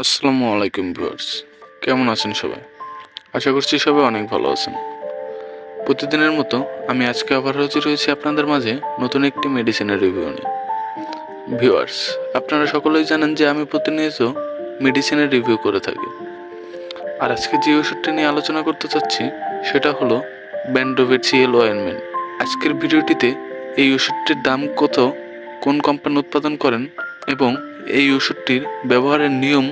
আসসালামু আলাইকুম ভিউয়ার্স। কেমন আছেন সবাই? আশা করছি সবাই অনেক ভালো আছেন। প্রতিদিনের মতো আমি আজকে আবার হাজির রয়েছি আপনাদের মাঝে নতুন একটি মেডিসিনের রিভিউ নিয়ে। ভিউয়ার্স, আপনারা সকলেই জানেন যে আমি প্রতিনিয়ত মেডিসিনের রিভিউ করে থাকি। আর আজকে যে ওষুধটি নিয়ে আলোচনা করতে চাচ্ছি, সেটা হলো ব্যান্ডোভেট সিএল অয়েনমেন্ট আজকের ভিডিওটিতে এই ওষুধটির দাম কত, কোন কোম্পানি উৎপাদন করেন এবং এই ওষুধটির ব্যবহারের নিয়ম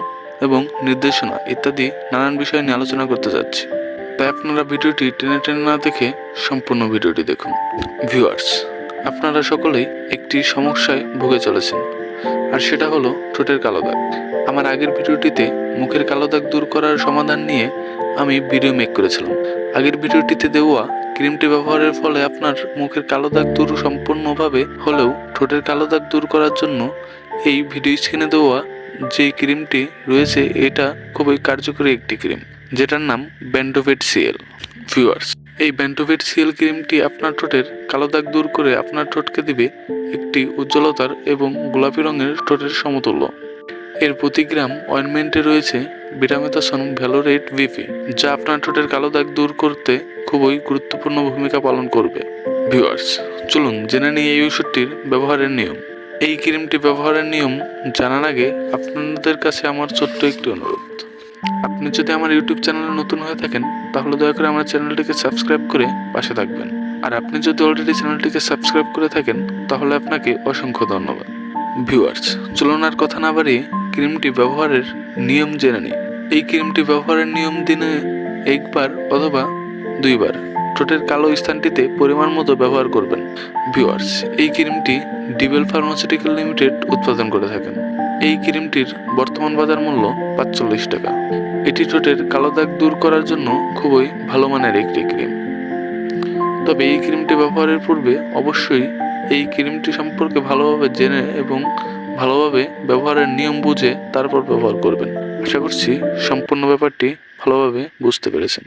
এবং নির্দেশনা ইত্যাদি নানান বিষয় নিয়ে আলোচনা করতে যাচ্ছি। তাই আপনারা ভিডিওটি টেনে টেনে না দেখে সম্পূর্ণ ভিডিওটি দেখুন। ভিউয়ার্স, আপনারা সকলেই একটি সমস্যায় ভুগে চলেছেন, আর সেটা হলো ঠোঁটের কালো দাগ। আমার আগের ভিডিওটিতে মুখের কালো দাগ দূর করার সমাধান নিয়ে আমি ভিডিও মেক করেছিলাম। আগের ভিডিওটিতে দেওয়া ক্রিমটি ব্যবহারের ফলে আপনার মুখের কালো দাগ দূর সম্পূর্ণভাবে হলেও ঠোঁটের কালো দাগ দূর করার জন্য এই ভিডিও স্ক্রিনে দেওয়া যে ক্রিমটি রয়েছে, এটা খুবই কার্যকরী একটি ক্রিম, যেটার নাম ব্যান্ডোভেট সিএল। ভিউয়ার্স, এই ব্যান্ডোভেট সিএল ক্রিমটি আপনার ঠোঁটের কালো দাগ দূর করে আপনার ঠোঁটকে দিবে একটি উজ্জ্বলতার এবং গোলাপি রঙের ঠোঁটের সমতুল্য। এর প্রতি গ্রাম অয়েনমেন্টে রয়েছে বিটামেথাসন ভ্যালোরেট ভিপি যা আপনার ঠোঁটের কালো দাগ দূর করতে খুবই গুরুত্বপূর্ণ ভূমিকা পালন করবে। ভিউয়ার্স চলুন জেনে নিই এই ওষুধটির ব্যবহারের নিয়ম। এই ক্রিমটি ব্যবহারের নিয়ম জানার আগে আপনাদের কাছে আমার ছোট্ট একটি অনুরোধ। আপনি যদি আমার ইউটিউব চ্যানেলে নতুন হয়ে থাকেন, তাহলে দয়া করে আমার চ্যানেলটিকে সাবস্ক্রাইব করে পাশে থাকবেন। আর আপনি যদি অলরেডি চ্যানেলটিকে সাবস্ক্রাইব করে থাকেন, তাহলে আপনাকে অসংখ্য ধন্যবাদ। ভিউয়ার্স চলুন আর কথা না বাড়িয়ে ক্রিমটি ব্যবহারের নিয়ম জেনে নিই এই ক্রিমটি ব্যবহারের নিয়ম দিনে একবার অথবা দুইবার। ঠোঁটের কালো স্থানটিতে পরিমাণ মতো ব্যবহার করবেন। ভিউয়ার্স, এই ক্রিমটি ডিবেল ফার্মাসিউটিক্যাল লিমিটেড উৎপাদন করে থাকেন। এই ক্রিমটির বর্তমান বাজার মূল্য পাঁচচল্লিশ টাকা। এটি ঠোঁটের কালো দাগ দূর করার জন্য খুবই ভালো মানের একটি ক্রিম। তবে এই ক্রিমটি ব্যবহারের পূর্বে অবশ্যই এই ক্রিমটি সম্পর্কে ভালোভাবে জেনে এবং ভালোভাবে ব্যবহারের নিয়ম বুঝে তারপর ব্যবহার করবেন। আশা করছি সম্পূর্ণ ব্যাপারটি ভালোভাবে বুঝতে পেরেছেন।